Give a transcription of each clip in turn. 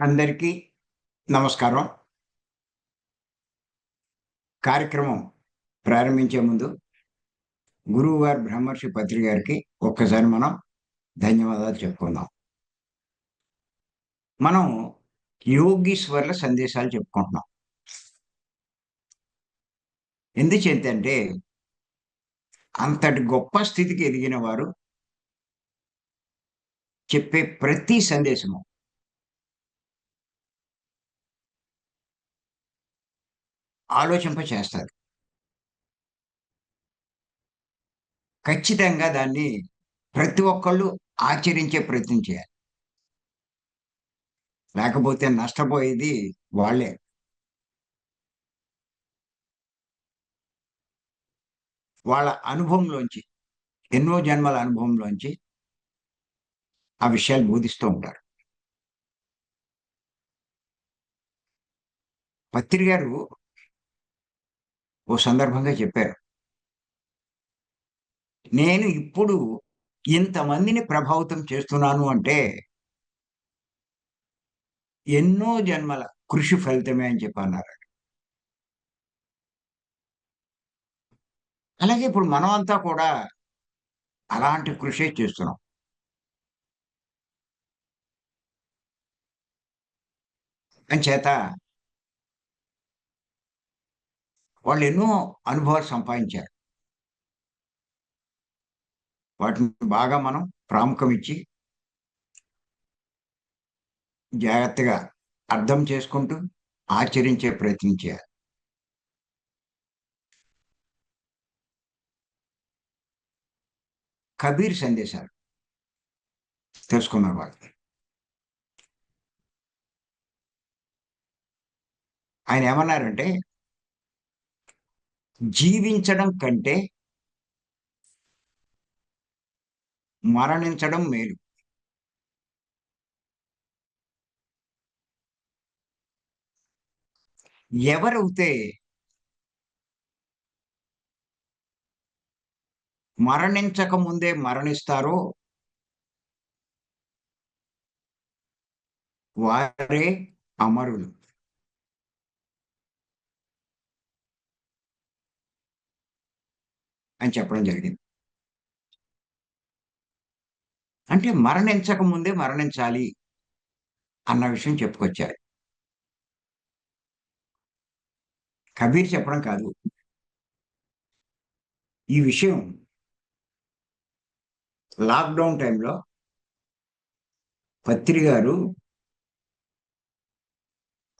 అందరికీ నమస్కారం. కార్యక్రమం ప్రారంభించే ముందు గురువు గారు బ్రహ్మర్షి పత్రి గారికి ఒక్కసారి మనం ధన్యవాదాలు చెప్పుకుందాం. మనం యోగీశ్వర్ల సందేశాలు చెప్పుకుంటున్నాం. ఎందుచేతంటే అంతటి గొప్ప స్థితికి ఎదిగిన వారు చెప్పే ప్రతి సందేశము ఆలోచింప చేస్తారు ఖచ్చితంగా దాన్ని ప్రతి ఒక్కళ్ళు ఆచరించే ప్రయత్నం చేయాలి. లేకపోతే నష్టపోయేది వాళ్ళే. వాళ్ళ అనుభవంలోంచి ఎన్నో జన్మల అనుభవంలోంచి ఆ విషయాలు బోధిస్తూ ఉంటారు. పత్రి గారు ఓ సందర్భంగా చెప్పారు. నేను ఇప్పుడు ఇంతమందిని ప్రభావితం చేస్తున్నాను అంటే ఎన్నో జన్మల కృషి ఫలితమే అని చెప్పి అన్నారు. అలాగే ఇప్పుడు మనం అంతా కూడా అలాంటి కృషి చేస్తున్నాం. చేత వాళ్ళు ఎన్నో అనుభవాలు సంపాదించారు. వాటిని బాగా మనం ప్రాముఖ్యం ఇచ్చి జాగ్రత్తగా అర్థం చేసుకుంటూ ఆచరించే ప్రయత్నం చేయాలి. కబీర్ సందేశాలు తెలుసుకున్నారు వాళ్ళకి ఆయన ఏమన్నారంటే జీవించడం కంటే మరణించడం మేలు. ఎవరైతే మరణించక ముందే మరణిస్తారో వారే అమరులు. అని చెప్పడం జరిగింది. అంటే మరణించక ముందే మరణించాలి అన్న విషయం చెప్పుకొచ్చారు. కబీర్ చెప్పడం కాదు. ఈ విషయం లాక్డౌన్ టైంలో పత్రి గారు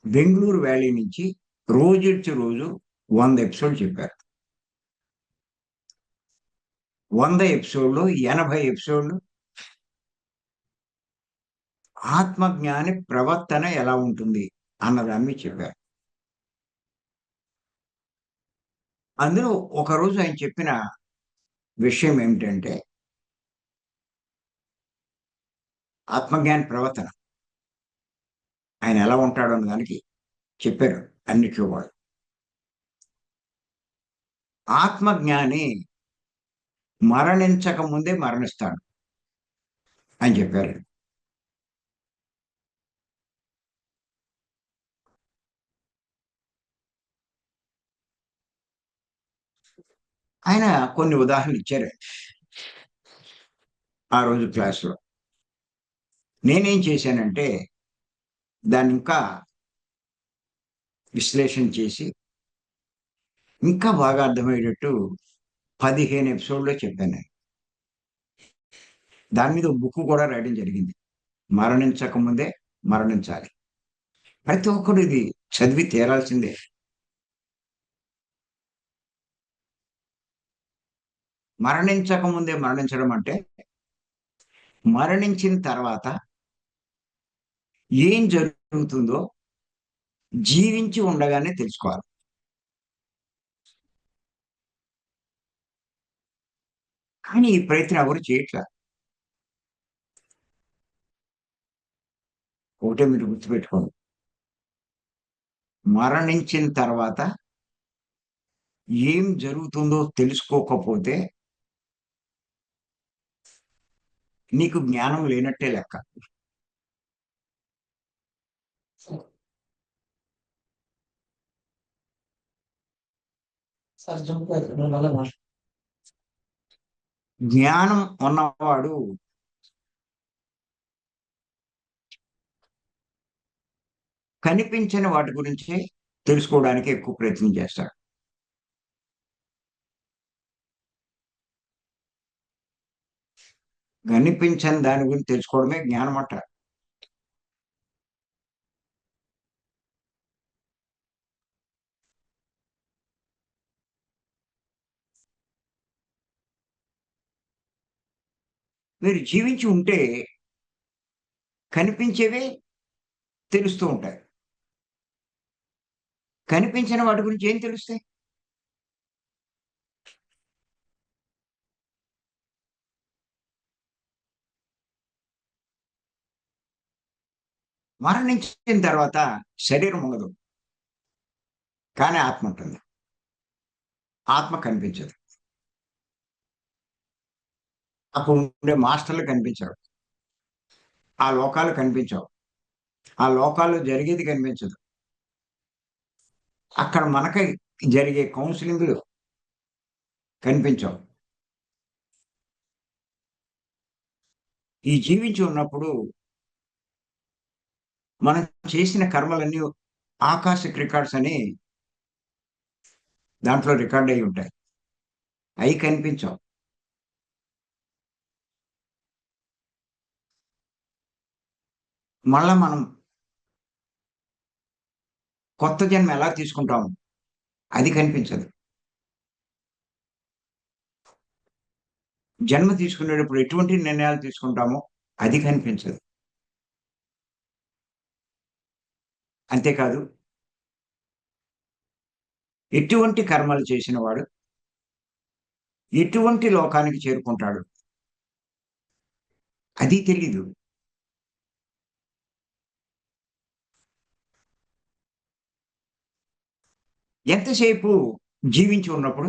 బెంగళూరు వ్యాలీ నుంచి రోజు రోజు వంద ఎపిసోడ్ చెప్పారు. వంద ఎపిసోడ్లు ఎనభై ఎపిసోడ్లు. ఆత్మజ్ఞాని ప్రవర్తన ఎలా ఉంటుంది అన్నదాన్ని చెప్పారు. అందులో ఒకరోజు ఆయన చెప్పిన విషయం ఏమిటంటే ఆత్మజ్ఞాని ప్రవర్తన. ఆయన ఎలా ఉంటాడు అన్న దానికి చెప్పారు అన్నిట్లో వాళ్ళు ఆత్మజ్ఞాని మరణించక ముందే మరణిస్తాడు అని చెప్పారు. ఆయన కొన్ని ఉదాహరణలు ఇచ్చారు. ఆ రోజు క్లాసులో. నేనేం చేశానంటే దాన్ని ఇంకా విశ్లేషణ చేసి ఇంకా బాగా అర్థమయ్యేటట్టు పదిహేను ఎపిసోడ్లో చెప్పాను. దాని మీద బుక్ కూడా రాయడం జరిగింది. మరణించక ముందే మరణించాలి. ప్రతి ఒక్కరు ఇది చదివి తీరాల్సిందే. మరణించక ముందే మరణించడం అంటే మరణించిన తర్వాత ఏం జరుగుతుందో జీవించి ఉండగానే తెలుసుకోవాలి. కానీ ఈ ప్రయత్నం ఎవరు చేయట్లా? ఒకటే మీరు గుర్తుపెట్టుకోండి. మరణించిన తర్వాత ఏం జరుగుతుందో తెలుసుకోకపోతే నీకు జ్ఞానం లేనట్టే లెక్క. సార్ జంప్ జ్ఞానం ఉన్నవాడు కనిపించని వాటి గురించి తెలుసుకోవడానికి ఎక్కువ ప్రయత్నం చేస్తాడు. కనిపించని దాని గురించి తెలుసుకోవడమే జ్ఞానం అంటారు. మీరు జీవించి ఉంటే కనిపించేవే తెలుస్తూ ఉంటాయి. కనిపించిన వాటి గురించి ఏం తెలుస్తాయి? మరణించిన తర్వాత శరీరం ఉండదు. కానీ ఆత్మ ఉంటుంది. ఆత్మ కనిపించదు. అక్కడ ఉండే మాస్టర్లు కనిపించారు. ఆ లోకాలు కనిపించవు. ఆ లోకాల్లో జరిగేది కనిపించదు. అక్కడ మనకి జరిగే కౌన్సిలింగ్లు కనిపించవు. ఈ జీవించి ఉన్నప్పుడు మనం చేసిన కర్మలన్నీ ఆకాశిక్ రికార్డ్స్ అని దాంట్లో రికార్డ్ అయి ఉంటాయి. అవి కనిపించవు. మళ్ళా మనం కొత్త జన్మ ఎలా తీసుకుంటాము అది కనిపించదు. జన్మ తీసుకునేటప్పుడు ఎటువంటి నిర్ణయాలు తీసుకుంటామో అది కనిపించదు. అంతేకాదు ఎటువంటి కర్మలు చేసిన వాడు ఎటువంటి లోకానికి చేరుకుంటాడు? అది తెలీదు. ఎంతసేపు జీవించి ఉన్నప్పుడు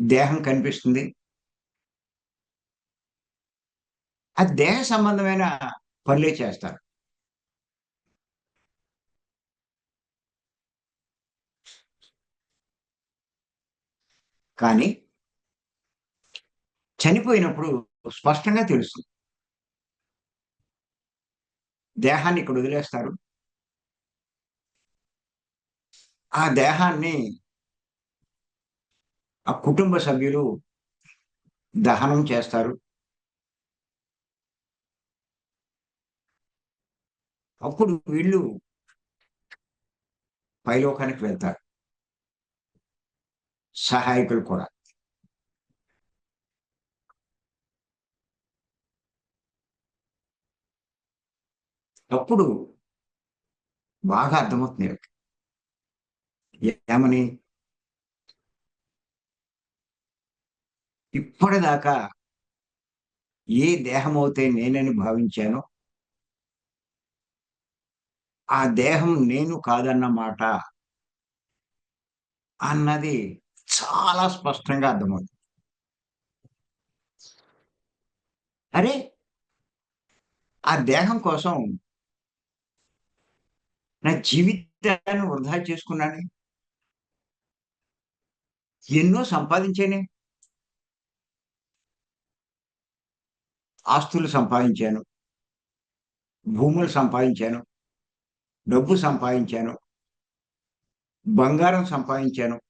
దేహం కనిపిస్తుంది? ఆ దేహ సంబంధమైన పనులే చేస్తారు. కానీ చనిపోయినప్పుడు స్పష్టంగా తెలుస్తుంది. దేహాన్ని ఇక్కడ వదిలేస్తారు. ఆ దేహాన్ని ఆ కుటుంబ సభ్యులు దహనం చేస్తారు. అప్పుడు వీళ్ళు పైలోకానికి వెళ్తారు. సహాయకులు కూడా. అప్పుడు బాగా అర్థమవుతుంది ఏమని ఇప్పటిదాకా ఏ దేహమవుతే నేనని భావించానో ఆ దేహం నేను కాదన్న మాట అన్నది చాలా స్పష్టంగా అర్థమవుతుంది. అరే ఆ దేహం కోసం నా జీవితాన్ని వృధా చేసుకున్నానే? ఎన్నో సంపాదించానే? ఆస్తులు సంపాదించాను. భూములు సంపాదించాను. డబ్బు సంపాదించాను. బంగారం సంపాదించాను.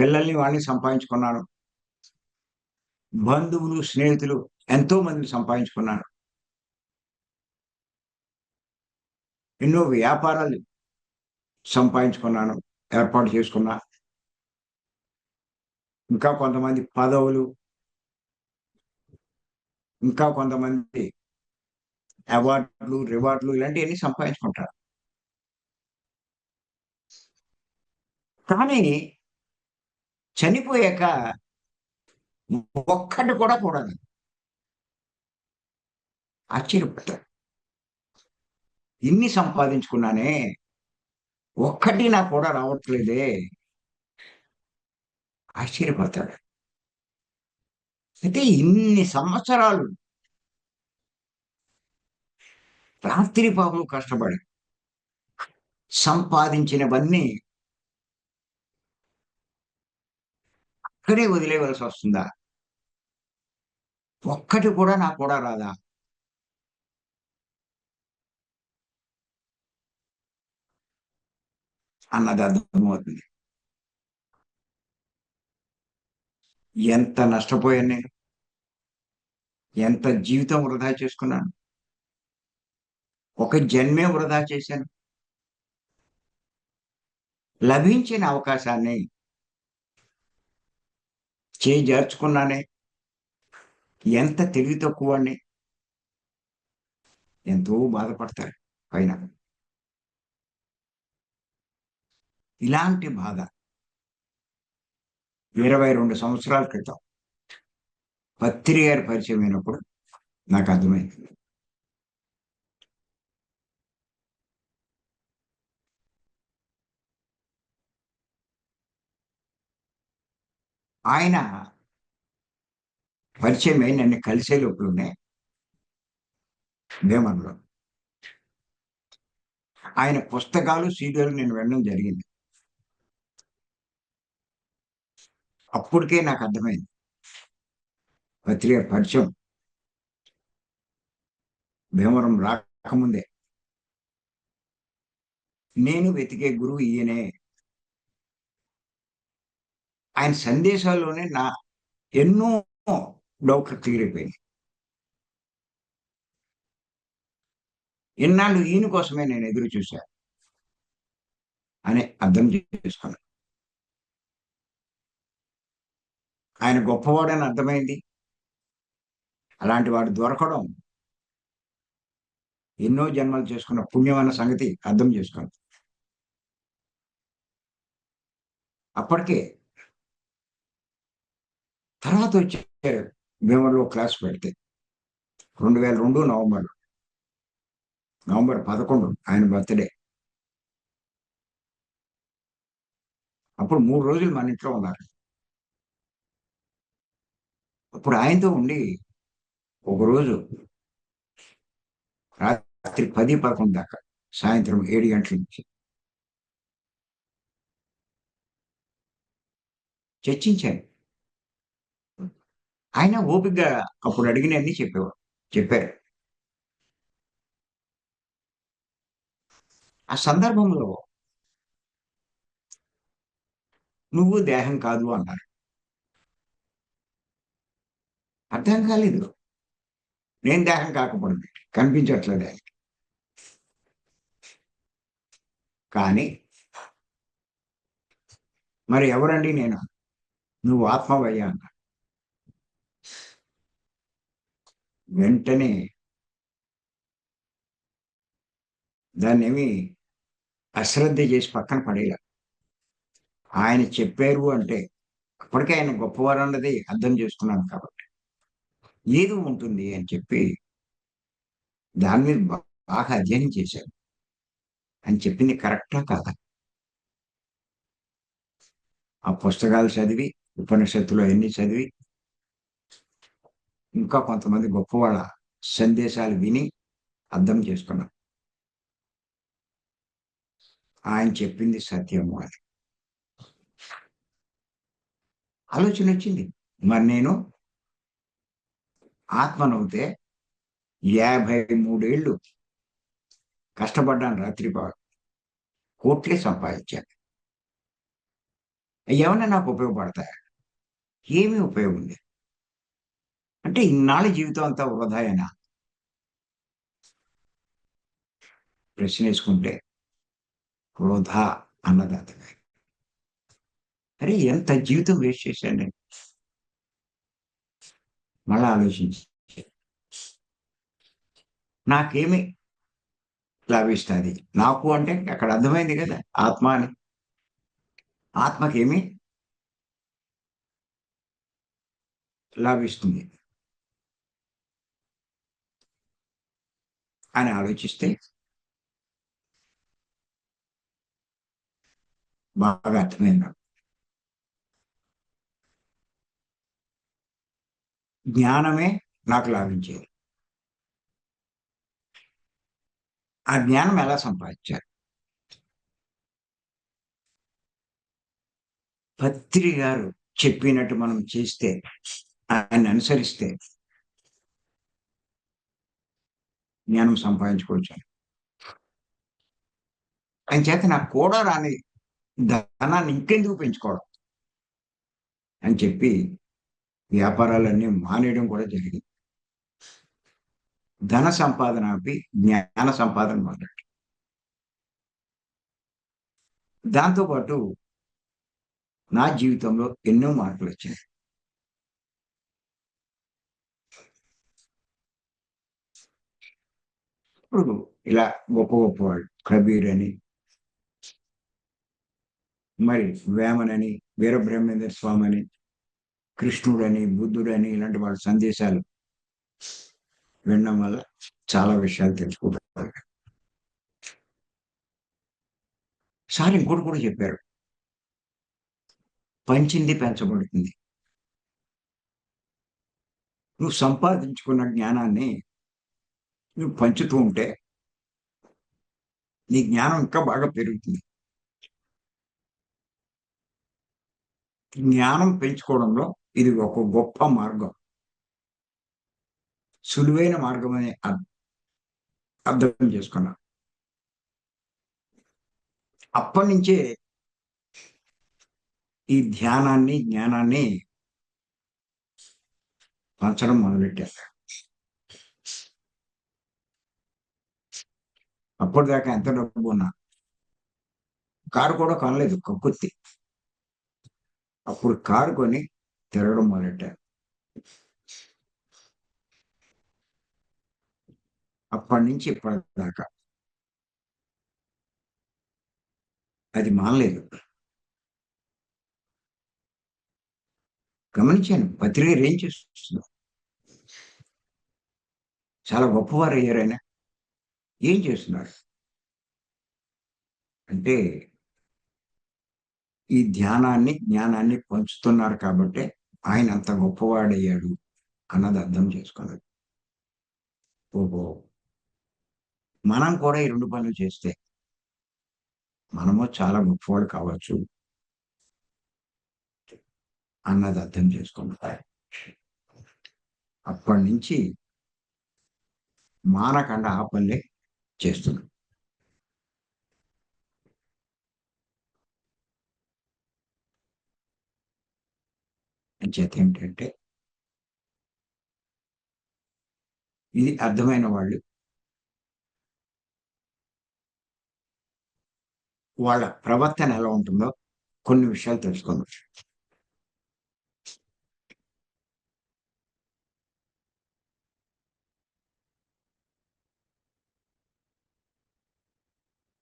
పిల్లల్ని వాళ్ళని సంపాదించుకున్నాను. బంధువులు స్నేహితులు ఎంతో మందిని సంపాదించుకున్నాను. ఎన్నో వ్యాపారాలు సంపాదించుకున్నాను. ఏర్పాటు చేసుకున్నా. ఇంకా కొంతమంది పదవులు ఇంకా కొంతమంది అవార్డులు రివార్డులు ఇలాంటివన్నీ సంపాదించుకుంటారు. కానీ చనిపోయాక ఒక్కటి కూడా కూడదు ఆశ్చర్యపోతారు ఇన్ని సంపాదించుకున్నానే ఒక్కటి నాకు కూడా రావట్లేదే. ఆశ్చర్యపోతాడు. అయితే ఇన్ని సంవత్సరాలు రాత్రి పాపం కష్టపడి సంపాదించినవన్నీ అక్కడే వదిలేవలసి వస్తుందా? ఒక్కటి కూడా నాకు కూడా రాదా? అన్నది అర్థమవుతుంది. ఎంత నష్టపోయాను నేను? ఎంత జీవితం వృధా చేసుకున్నాను? ఒక జన్మే వృధా చేశాను. లభించిన అవకాశాన్ని చేజార్చుకున్నానే. ఎంత తెలివి తక్కువని ఎంతో బాధపడతారు పైన. ఇలాంటి బాధ ఇరవై రెండు సంవత్సరాల క్రితం పత్రి గారి పరిచయం అయినప్పుడు నాకు అర్థమైంది. ఆయన పరిచయం అయి నన్ను కలిసే లోపలనే భీమన్లో ఆయన పుస్తకాలు సీరియల్ నేను వినడం జరిగింది. అప్పటికే నాకు అర్థమైంది. పత్రిక పరిచయం. భీమవరం రాకముందే. నేను వెతికే గురువు ఈయనే. ఆయన సందేశాల్లోనే నా ఎన్నో డౌట్లు క్లియర్ అయిపోయింది ఎన్నాళ్ళు ఈయన కోసమే నేను ఎదురు చూశాను అని అర్థం చేసుకున్నాను ఆయన గొప్పవాడని అర్థమైంది? అలాంటి వాడు దొరకడం ఎన్నో జన్మలు చేసుకున్న పుణ్యమైన సంగతి అర్థం చేసుకోండి అప్పటికే తర్వాత వచ్చే మేము క్లాస్ పెడితే రెండు వేల రెండు నవంబర్ నవంబర్ పదకొండు ఆయన బర్త్డే. అప్పుడు మూడు రోజులు మన ఇంట్లో ఉన్నారు. అప్పుడు ఆయనతో ఉండి ఒకరోజు రాత్రి పది పదకొండు దాకా సాయంత్రం ఏడు గంటల నుంచి చర్చించాను ఆయన ఓపికగా అప్పుడు అడిగినన్ని చెప్పేవారు చెప్పారు. ఆ సందర్భంలో నువ్వు దేహం కాదు అన్నారు. అర్థం కాలేదు. నేను దేహం కాకపోయింది కనిపించట్లేదు ఆయనకి కానీ మరి ఎవరండి నేను? నువ్వు ఆత్మవయ్యా అన్నా వెంటనే దాన్ని ఏమి అశ్రద్ధ చేసి పక్కన పడేలా ఆయన చెప్పారు అంటే అప్పటికే ఆయన గొప్పవారు అన్నది అర్థం చేసుకున్నాను కాబట్టి. ఏది ఉంటుంది అని చెప్పి దాని మీద బాగా అధ్యయనం చేశాను అని చెప్పింది కరెక్టా కాదా? ఆ పుస్తకాలు చదివి ఉపనిషత్తులు అవన్నీ చదివి ఇంకా కొంతమంది గొప్పవాళ్ళ సందేశాలు విని అర్థం చేసుకున్నాం ఆయన చెప్పింది సత్యము అని ఆలోచన వచ్చింది. మరి నేను ఆత్మనవుతే యాభై మూడేళ్ళు కష్టపడ్డాను రాత్రి కోట్లే సంపాదించాను. ఏమైనా నాకు ఉపయోగపడతాయా? ఏమీ ఉపయోగం ఉంది అంటే ఇన్నాళ్ళ జీవితం అంతా వృధాయనా? ప్రశ్న వేసుకుంటే వృధా అన్నది అర్థమే అరే ఎంత జీవితం వేస్ట్ చేశాను నేను. మళ్ళా ఆలోచించి. నాకేమి లభిస్తుంది? నాకు అంటే అక్కడ అర్థమైంది కదా ఆత్మ అని. ఆత్మకేమి లాభిస్తుంది? అని ఆలోచిస్తే బాగా అర్థమైంది జ్ఞానమే నాకు లాభించేది. ఆ జ్ఞానం ఎలా సంపాదించారు? పత్రి గారు చెప్పినట్టు మనం చేస్తే ఆయన అనుసరిస్తే జ్ఞానం సంపాదించుకోవచ్చు. ఆయన చేత నాకు కూడా రాని ధనాన్ని ఇంకెందుకు పెంచుకోవడం? అని చెప్పి వ్యాపారాలన్నీ మానేయడం కూడా జరిగింది. ధన సంపాదన ఆపి జ్ఞాన సంపాదన మొదలెట్టు దాంతోపాటు నా జీవితంలో ఎన్నో మార్పులు వచ్చాయి. ఇప్పుడు ఇలా గొప్ప గొప్ప వాళ్ళు కబీర్ అని మరి వేమనని వీరబ్రహ్మేంద్ర స్వామి అని కృష్ణుడని బుద్ధుడని ఇలాంటి వాళ్ళ సందేశాలు వినడం వల్ల చాలా విషయాలు తెలుసుకుంటారు సార్ ఇంకోటి కూడా చెప్పారు. పంచింది పెంచబడుతుంది. నువ్వు సంపాదించుకున్న జ్ఞానాన్ని నువ్వు పంచుతూ ఉంటే నీ జ్ఞానం ఇంకా బాగా పెరుగుతుంది. జ్ఞానం పెంచుకోవడంలో ఇది ఒక గొప్ప మార్గం. సులువైన మార్గం అని అర్థం చేసుకున్నా. అప్పటి నుంచే ఈ ధ్యానాన్ని జ్ఞానాన్ని పంచడం మొదలెట్టారు అప్పటిదాకా ఎంత డబ్బు ఉన్నా కారు కూడా కొనలేదు కక్కుర్తి అప్పుడు కారు కొని తిరగడం మొదలెట్టారు అప్పటి నుంచి ఇప్పటిదాకా. అది మానలేదు. గమనించాను పత్రిక ఏం చేస్తున్నా చాలా గొప్పవారు అయ్యారైనా ఏం చేస్తున్నారు? అంటే ఈ ధ్యానాన్ని జ్ఞానాన్ని పంచుతున్నారు కాబట్టి ఆయన అంత గొప్పవాడయ్యాడు అన్నది అర్థం చేసుకున్నది ఓహో. మనం కూడా ఈ రెండు పనులు చేస్తే మనము చాలా గొప్పవాడు కావచ్చు అన్నది అర్థం చేసుకుంటారు అప్పటి నుంచి మానకుండా ఆ పనులే చేస్తున్నాం. అంచేత ఏంటంటే ఇది అర్థమైన వాళ్ళు వాళ్ళ ప్రవర్తన ఎలా ఉంటుందో కొన్ని విషయాలు తెలుసుకుందాం.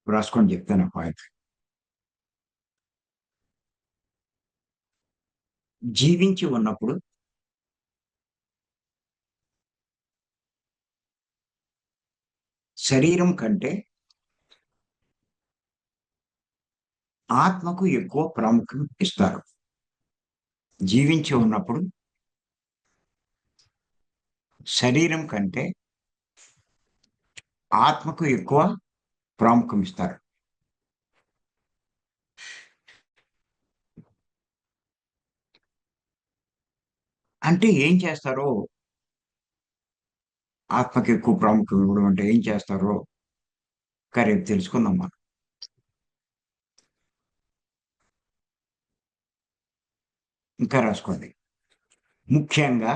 రాసుకొని చెప్తాను పాయింట్ జీవించి ఉన్నప్పుడు శరీరం కంటే ఆత్మకు ఎక్కువ ప్రాముఖ్యం ఇస్తారు. జీవించి ఉన్నప్పుడు శరీరం కంటే ఆత్మకు ఎక్కువ ప్రాముఖ్యం ఇస్తారు. అంటే ఏం చేస్తారో? ఆత్మకి ఎక్కువ ప్రాముఖ్యం ఇవ్వడం అంటే ఏం చేస్తారో? రేపు తెలుసుకుందాం మనం. ఇంకా రాసుకోండి. ముఖ్యంగా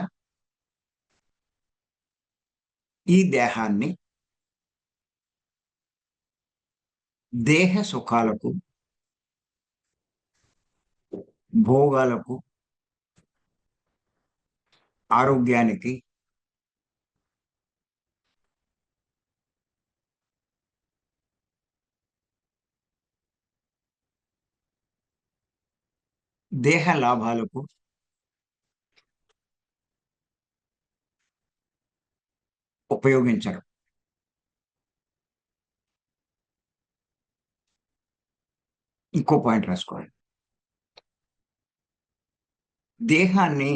ఈ దేహాన్ని దేహ సుఖాలకు భోగాలకు ఆరోగ్యానికి దేహ లాభాలకు ఉపయోగించరు. ఇంకో పాయింట్ రాసుకోవాలి దేహాన్ని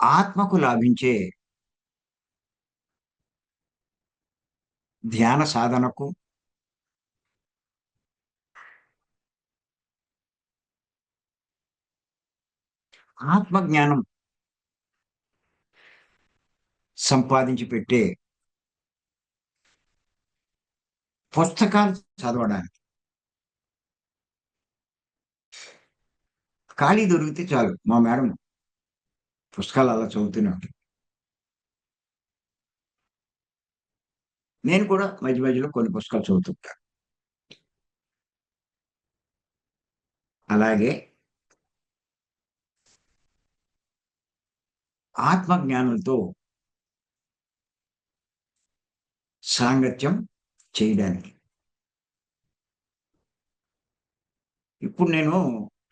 ఆత్మకు లాభించే ధ్యాన సాధనకు ఆత్మజ్ఞానం సంపాదించి పెట్టే పుస్తకాలు చదవడానికి. ఖాళీ దొరికితే చాలు మా మేడం పుస్తకాలు అలా చదువుతూనే ఉంటాయి నేను కూడా మధ్య మధ్యలో కొన్ని పుస్తకాలు చదువుతుంటాను అలాగే ఆత్మజ్ఞానంతో సాంగత్యం చేయడానికి ఇప్పుడు నేను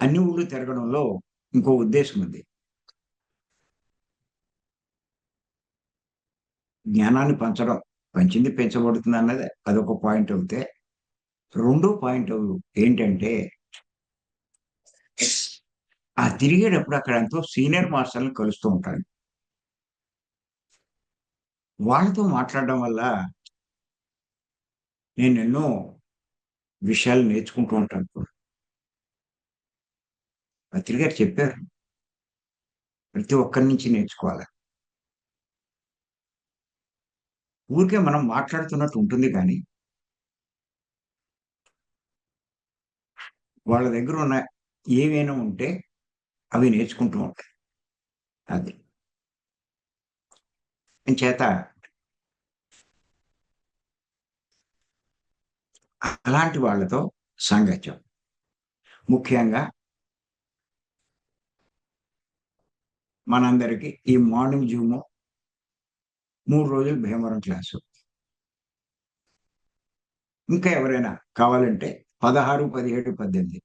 అన్ని ఊళ్ళు తిరగడంలో ఇంకో ఉద్దేశం ఉంది జ్ఞానాన్ని పంచడం పంచింది పెంచబడుతుంది అన్నది. అదొక పాయింట్ అవుతే రెండో పాయింట్ ఏంటంటే ఆ తిరిగేటప్పుడు అక్కడ ఎంతో సీనియర్ మాస్టర్ని కలుస్తూ ఉంటాను వాళ్ళతో మాట్లాడడం వల్ల నేను ఎన్నో విషయాలు నేర్చుకుంటూ ఉంటాను పత్రిక గారు చెప్పారు. ప్రతి ఒక్కరి నుంచి నేర్చుకోవాలి. ఊరికే మనం మాట్లాడుతున్నట్టు ఉంటుంది కానీ వాళ్ళ దగ్గర ఉన్న ఏవైనా ఉంటే అవి నేర్చుకుంటూ ఉంటాయి. అది. చేత అలాంటి వాళ్ళతో సాంగత్యం. ముఖ్యంగా మనందరికీ ఈ మార్నింగ్ జూము మూడు రోజులు భీమవరం క్లాసు ఇంకా ఎవరైనా కావాలంటే పదహారు పదిహేడు పద్దెనిమిది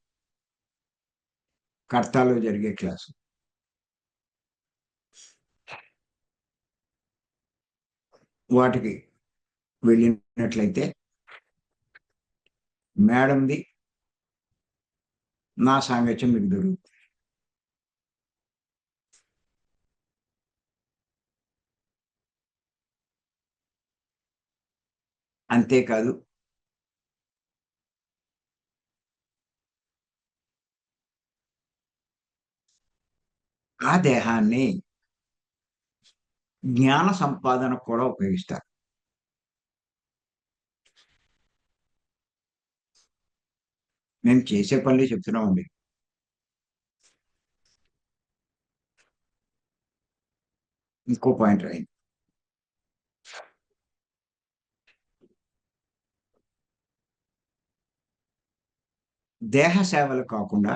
కర్తాలో జరిగే క్లాసు వాటికి వెళ్ళినట్లయితే మేడంది నా సాంగత్యం మీకు దొరుకుతుంది. అంతేకాదు ఆ దేహాన్ని జ్ఞాన సంపాదన కూడా ఉపయోగిస్తారు. మేము చేసే పనులు చెప్తున్నామండి ఇంకో పాయింట్ రాయండి. దేహ సేవలు కాకుండా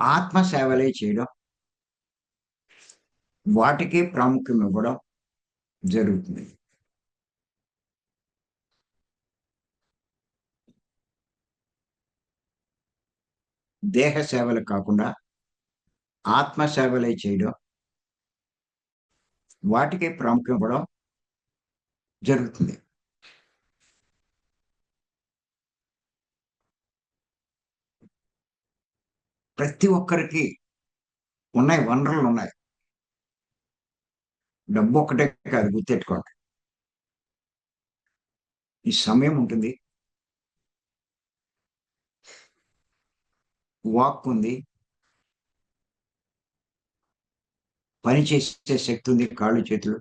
ఆత్మ సేవలే చేయడం వాటికి ప్రాముఖ్యం ఇవ్వడం జరుగుతుంది. దేహ సేవలు కాకుండా ఆత్మ సేవలే చేయడం వాటికి ప్రాముఖ్యం ఇవ్వడం జరుగుతుంది. ప్రతి ఒక్కరికి ఉన్నాయి వనరులు ఉన్నాయి. డబ్బు ఒక్కటే కాదు గుర్తెట్టుకోండి. ఈ సమయం ఉంటుంది. వాక్ ఉంది. పని చేసే శక్తి ఉంది కాళ్ళు చేతులు.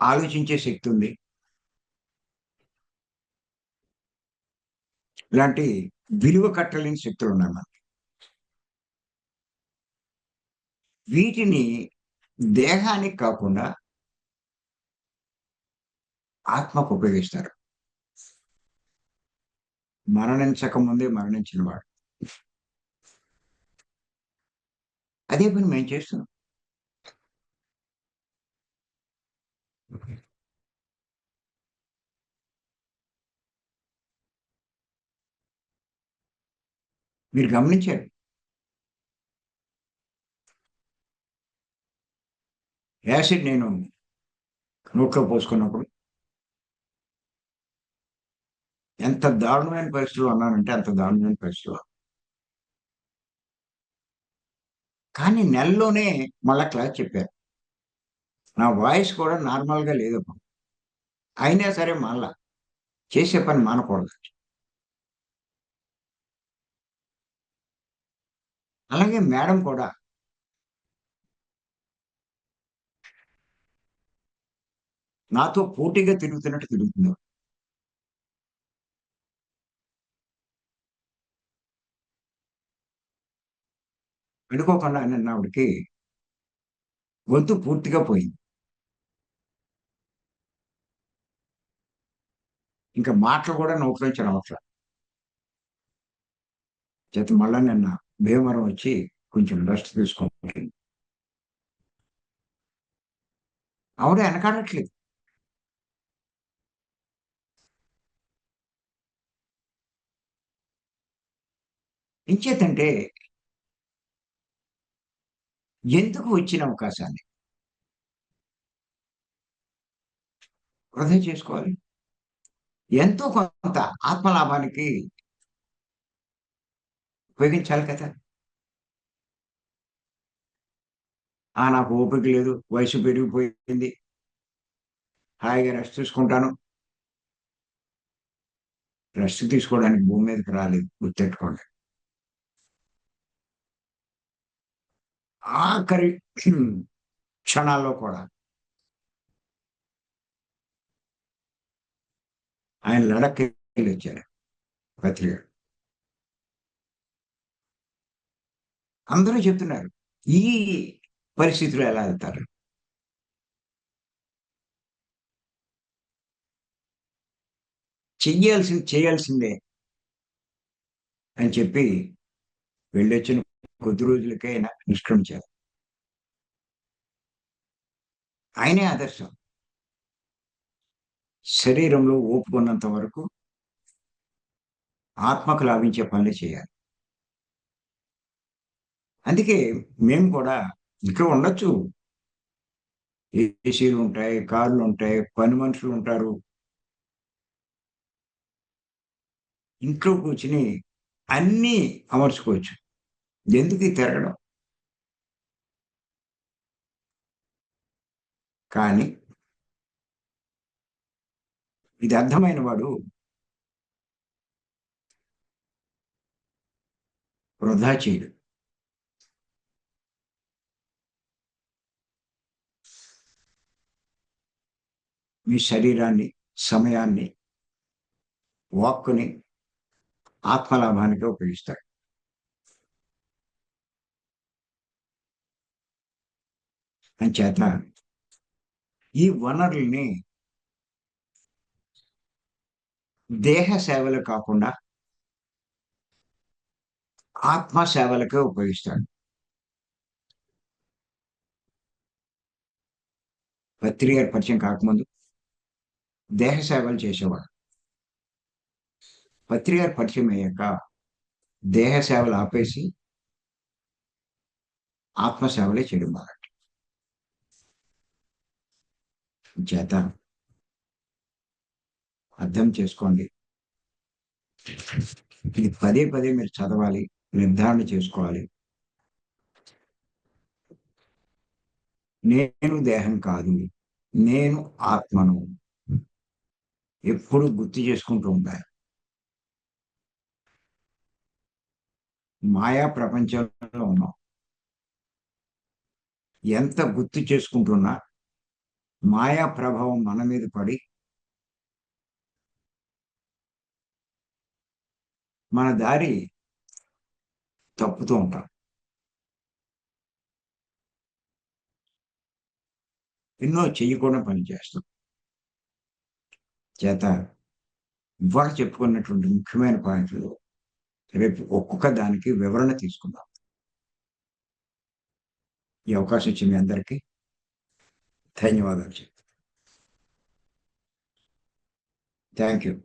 ఆలోచించే శక్తి ఉంది. ఇలాంటి విలువ కట్టలేని శక్తులు ఉన్నాయి మనకి. వీటిని దేహానికి కాకుండా ఆత్మకు ఉపయోగిస్తారు. మరణించక ముందే మరణించిన వాడు. అదే పని మేము చేస్తున్నాం. మీరు గమనించారు యాసిడ్ నేను నోట్లో పోసుకున్నప్పుడు ఎంత దారుణమైన పరిస్థితులు అన్నానంటే అంత దారుణమైన పరిస్థితులు కానీ నెలలోనే మళ్ళా క్లాస్ చెప్పారు. నా వాయిస్ కూడా నార్మల్గా లేదు అయినా సరే మళ్ళా చేసే పని మానకూడదు. అలాగే మేడం కూడా. నాతో పోటీగా తిరుగుతున్నట్టు తిరుగుతుంది అనుకోకుండా నిన్న ఆవిడకి గొంతు పూర్తిగా పోయింది. ఇంకా మాటలు కూడా నోట్లోంచి రావట్లే చేత మళ్ళా నిన్న భీమవరం వచ్చి కొంచెం రెస్ట్ తీసుకోవాలి. ఆవిడ వెనకాడట్లేదు. ఎంచేతంటే ఎందుకు వచ్చిన అవకాశాన్ని? వృధా చేసుకోవాలి. ఎంతో కొంత ఆత్మలాభానికి ఉపయోగించాలి కదా. ఆ నాకు ఓపిక లేదు. వయసు పెరిగిపోయింది. హాయిగా రెస్ట్ తీసుకుంటాను. రెస్ట్ తీసుకోవడానికి భూమి మీదకి రాలేదు. గుర్తెట్టుకోండి ఆఖరి క్షణాల్లో కూడా ఆయన లడక్కి వెళ్ళి వచ్చారు పత్రిక అందరూ చెప్తున్నారు ఈ పరిస్థితిలో ఎలా వెళ్తారు? చెయ్యాల్సింది చేయాల్సిందే అని చెప్పి వెళ్ళొచ్చిన కొద్ది రోజులకే ఆయన నిష్క్రమించారు. ఆయనే ఆదర్శం. శరీరంలో ఓపుకున్నంత వరకు ఆత్మకు లాభించే పనులు చేయాలి. అందుకే మేము కూడా ఇక్కడ ఉండొచ్చు. ఏసీలు ఉంటాయి కార్లు ఉంటాయి పని మనుషులు ఉంటారు. ఇంట్లో కూర్చుని అన్నీ అమర్చుకోవచ్చు. ఎందుకు తిరగడం? కానీ ఇది అర్థమైన వాడు వృధా చేయడు. మీ శరీరాన్ని సమయాన్ని వాక్కుని ఆత్మలాభానికి ఉపయోగిస్తాడు అంచేత ఈ వనరుల్ని దేహ సేవలు కాకుండా ఆత్మ సేవలకే ఉపయోగిస్తాడు పత్రి ఏర్పరిచయం పరిచయం కాకముందు దేహ సేవలు చేసేవాడు. పత్రి పరిచయం అయ్యాక దేహ సేవలు ఆపేసి ఆత్మ సేవలే చేయడం మొదటి చేత అర్థం చేసుకోండి. ఇది పదే పదే మీరు చదవాలి నిర్ధారణ చేసుకోవాలి. నేను దేహం కాదు నేను ఆత్మను ఎప్పుడు గుర్తు చేసుకుంటూ ఉండాలి. మాయా ప్రపంచంలో ఉన్నాం. ఎంత గుర్తు చేసుకుంటున్నా మాయా ప్రభావం మన మీద పడి మన దారి తప్పుతూ ఉంటాం. ఎన్నో చేయకుండా పనిచేస్తాం. చేత ఇవాళ చెప్పుకున్నటువంటి ముఖ్యమైన పాయింట్లు రేపు ఒక్కొక్క దానికి వివరణ తీసుకుందాం. ఈ అవకాశం ఇచ్చి మీ అందరికీ ధన్యవాదాలు థ్యాంక్ యూ